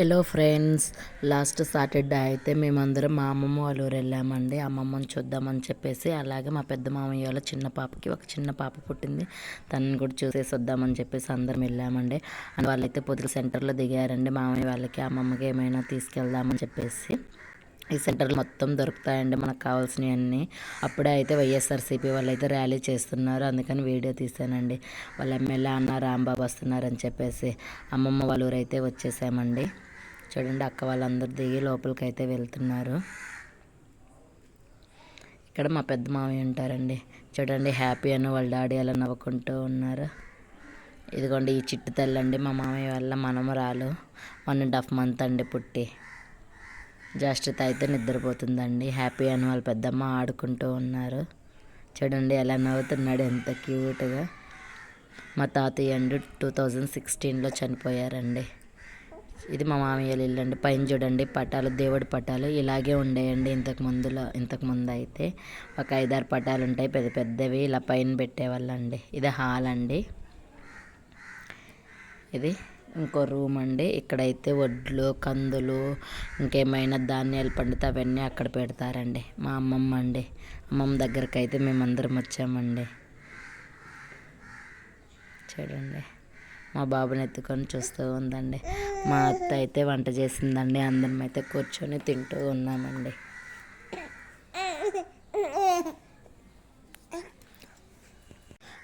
Hello friends last Saturday అయితే మేమందరం మా అమ్మమ్మ వాళ్ళ ఊరు వెళ్ళామండి. అమ్మమ్మని చూద్దామని చెప్పేసి అలాగే మా పెద్ద మామయ్య వాళ్ళ చిన్న పాపకి ఒక చిన్న పాప పుట్టింది. తనని కూడా చూసేసి వద్దామని చెప్పేసి అందరం వెళ్ళామండి. వాళ్ళైతే పొదుగు సెంటర్లో దిగారండి. మామయ్య వాళ్ళకి అమ్మమ్మకి ఏమైనా తీసుకెళ్దామని చెప్పేసి ఈ సెంటర్లు మొత్తం దొరుకుతాయండి మనకు కావాల్సినవన్నీ. అప్పుడే అయితే వైఎస్ఆర్సీపీ వాళ్ళు అయితే ర్యాలీ చేస్తున్నారు. అందుకని వీడియో తీసానండి. వాళ్ళ ఎమ్మెల్యే అన్న రాంబాబు వస్తున్నారని చెప్పేసి అమ్మమ్మ వాళ్ళ అయితే వచ్చేసామండి. చూడండి అక్క వాళ్ళందరూ దిగి లోపలికి అయితే వెళ్తున్నారు. ఇక్కడ మా పెద్ద మామయ్య ఉంటారండి. చూడండి హ్యాపీ అని వాళ్ళ డాడీ అలా నవ్వుకుంటూ ఉన్నారు. ఇదిగోండి ఈ చిట్టు తల్లండి మా మామయ్య వల్ల మనమరాలు వన్ అండ్ హాఫ్ మంత్ అండి పుట్టి. జస్ట్ అయితే నిద్రపోతుందండి. హ్యాపీ అని వాళ్ళ పెద్దమ్మ ఆడుకుంటూ ఉన్నారు. చూడండి ఎలా నవ్వుతున్నాడు ఎంత క్యూట్గా. మా తాతయ్య అండి టూ థౌజండ్ సిక్స్టీన్లో చనిపోయారండి. ఇది మా మామయ్య ఇల్లు అండి. పైన చూడండి పటాలు దేవుడి పటాలు ఇలాగే ఉండేయండి ఇంతకు ముందులో. ఇంతకు ముందు అయితే ఒక ఐదారు పటాలు ఉంటాయి పెద్ద పెద్దవి ఇలా పైన పెట్టేవాళ్ళండి. ఇది హాల్ అండి. ఇది ఇంకో రూమ్ అండి. ఇక్కడైతే వడ్లు కందులు ఇంకేమైనా ధాన్యాలు పండితే అవన్నీ అక్కడ పెడతారండి. మా అమ్మమ్మ అండి. అమ్మమ్మ దగ్గరికి అయితే మేమందరం వచ్చామండి. చూడండి. మా బాబుని ఎత్తుకొని చూస్తూ ఉందండి. మా అత్త అయితే వంట చేసిందండి. అందరం అయితే కూర్చొని తింటూ ఉన్నామండి.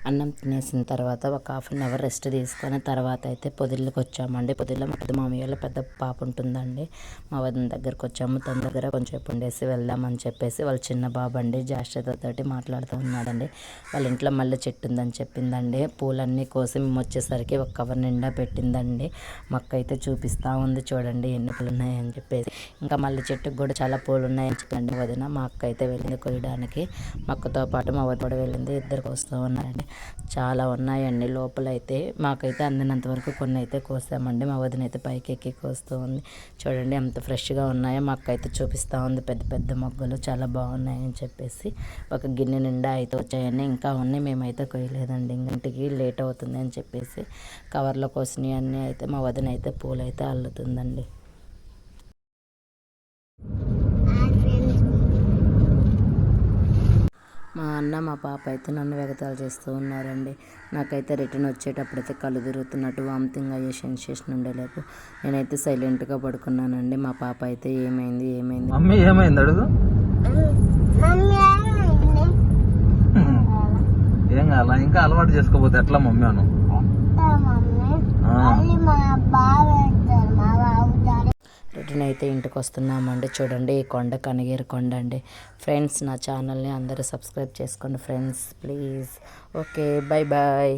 అన్నం తినేసిన తర్వాత ఒక హాఫ్ అన్ అవర్ రెస్ట్ తీసుకొని తర్వాత అయితే పొదిళ్ళకి వచ్చామండి. పొదిల్లో మా పెద్ద మామయ్య పెద్ద పాప ఉంటుందండి. మా వదిన దగ్గరకు వచ్చాము. తన దగ్గర కొంచెం ఉండేసి వెళ్దామని చెప్పేసి వాళ్ళ చిన్న బాబు అండి జాస్టతోటి మాట్లాడుతూ ఉన్నాడండి. వాళ్ళ ఇంట్లో మళ్ళీ చెట్టు ఉందని చెప్పిందండి. పూలన్నీ కోసి మేము వచ్చేసరికి ఒక కవర్ నిండా పెట్టిందండి. మొక్క అయితే చూపిస్తూ ఉంది. చూడండి ఎన్ని పూలు ఉన్నాయని చెప్పేసి. ఇంకా మళ్ళీ చెట్టుకు కూడా చాలా పూలు ఉన్నాయని చెప్పండి వదిన. మా అక్క అయితే వెళ్ళింది కొయ్యడానికి. మొక్కతో పాటు మా వదిన కూడా వెళ్ళింది. ఇద్దరికి వస్తూ ఉన్నారండి. చాలా ఉన్నాయండి. లోపలైతే మాకైతే అందినంత వరకు కొన్ని అయితే కోసామండి. మా వదిన అయితే పైకి ఎక్కి కోస్తూ ఉంది. చూడండి ఎంత ఫ్రెష్గా ఉన్నాయో మాకు అయితే చూపిస్తూ ఉంది. పెద్ద పెద్ద మొగ్గలు చాలా బాగున్నాయని చెప్పేసి ఒక గిన్నె నిండా అయితే వచ్చాయని ఇంకా ఉన్నాయి. మేమైతే కొయ్యలేదండి. ఇంటికి లేట్ అవుతుంది అని చెప్పేసి కవర్లో కోసినవి అన్నీ అయితే మా వదిన అయితే పూలు అయితే అల్లుతుందండి. మా అన్న మా పాప అయితే నన్ను వెగతాలు చేస్తూ ఉన్నారండి. నాకైతే రిటర్న్ వచ్చేటప్పుడైతే కళ్ళు తిరుగుతున్నట్టు వామిటింగ్ అయ్యే సెన్సేషన్ ఉండేలేపు నేనైతే సైలెంట్గా పడుకున్నానండి. మా పాప అయితే ఏమైంది ఏమైంది? మమ్మీ ఏమైంది అడుగు. ఏం కావాలా? ఇంకా అలవాటు చేసుకోపోతే ఎట్లా మమ్మీ అను? రిటర్న్ అయితే ఇంటికి వస్తున్నామండి చూడండి ఈ కొండ కనగేరు కొండ అండి. ఫ్రెండ్స్ నా ఛానల్ని అందరూ సబ్స్క్రైబ్ చేసుకోండి friends please okay bye bye